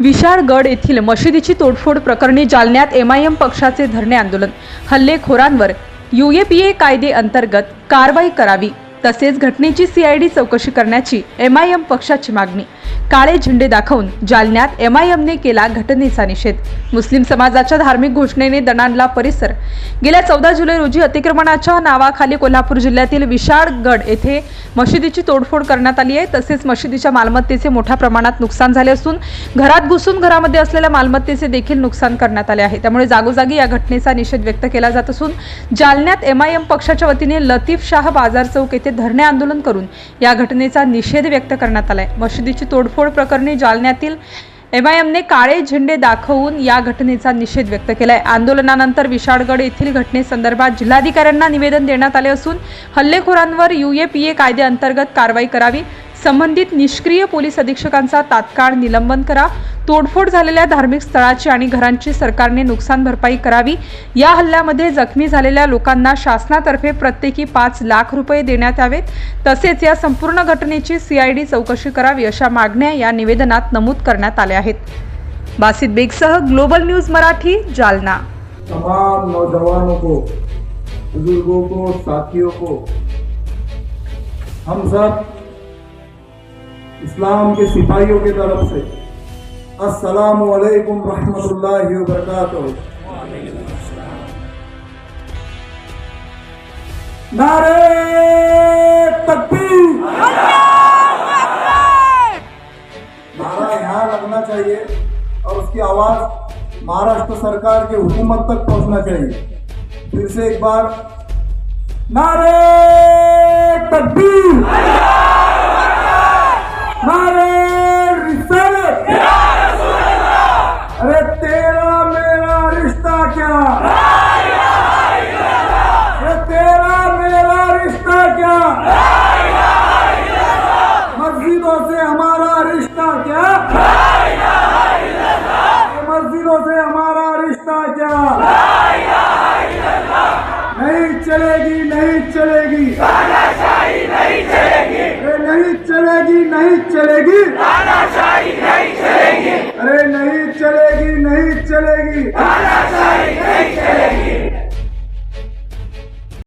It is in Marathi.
विशाळगड येथील मशिदीची तोडफोड प्रकरणी जालन्यात एमआयएम पक्षाचे धरणे आंदोलन. हल्लेखोरांवर यूएपीए कायदे अंतर्गत कारवाई करावी. तसेच घटनेची सीआयडी चौकशी करण्याची एमआयएम पक्षाची मागणी. काळे झेंडे दाखवून जालन्यात एमआयएमने केला घटनेचा निषेध. मुस्लिम समाजाच्या धार्मिक घोषणेने दणाणला परिसर. गेल्या चौदा जुलै रोजी अतिक्रमणाच्या नावाखाली कोल्हापूर जिल्ह्यातील विशाळगड येथे मशिदीची तोडफोड करण्यात आली आहे. तसेच मशिदीच्या मालमत्तेचे मोठ्या प्रमाणात नुकसान झाले असून घरात घुसून घरामध्ये असलेल्या मालमत्तेचे देखील नुकसान करण्यात आले आहे. त्यामुळे जागोजागी या घटनेचा निषेध व्यक्त केला जात असून जालन्यात एमआयएम पक्षाच्या वतीने लतीफ शाह बाजार चौक येथे धरणे आंदोलन करून या घटनेचा निषेध व्यक्त करण्यात आलाय. मशिदीची तोडफोड प्रकरणी जालन्यातील एमआयएमने काळे झेंडे दाखवून या घटनेचा निषेध व्यक्त केलाय. आंदोलनानंतर विशाळगड येथील घटनेसंदर्भात जिल्हाधिकाऱ्यांना निवेदन देण्यात आले असून हल्लेखोरांवर युएपीए कायद्याअंतर्गत कारवाई करावी संबंधित निष्क्रिय पोलीस अधीक्षकांचा तात्काळ निलंबन करा. तोडफोड झालेल्या धार्मिक स्थळाची आणि घरांची सरकारने नुकसान भरपाई करावी. या हल्ल्यामध्ये जखमी झालेल्या लोकांना शासनातर्फे प्रत्येकी पाच लाख रुपये देण्यात यावेत. तसेच या संपूर्ण घटनेची सीआयडी चौकशी करावी अशा मागण्या या निवेदनात नमूद करण्यात आल्या आहेत. बासित बेगसह ग्लोबल न्यूज मराठी जालना. तमाम नौजवानों को बुजुर्गों को साथियों को हम सब इस्लाम के सिपाहियों की तरफ़ से। अस्सलाम वालेकुम रहमतुल्लाहि व बरकातुहू। नारे तकबीर। नारा यहाँ लगना चाहिए और उसकी आवाज़ महाराष्ट्र सरकार के हुकूमत तक पहुँचना चाहिए। फिर से एक बार, नारे तकबीर। हमारा रिश्ता क्या? मस्जिदों से हमारा रिश्ता क्या? नहीं चलेगी नहीं चलेगी। अरे नहीं चलेगी नहीं चलेगी। अरे नहीं चलेगी नहीं चलेगी।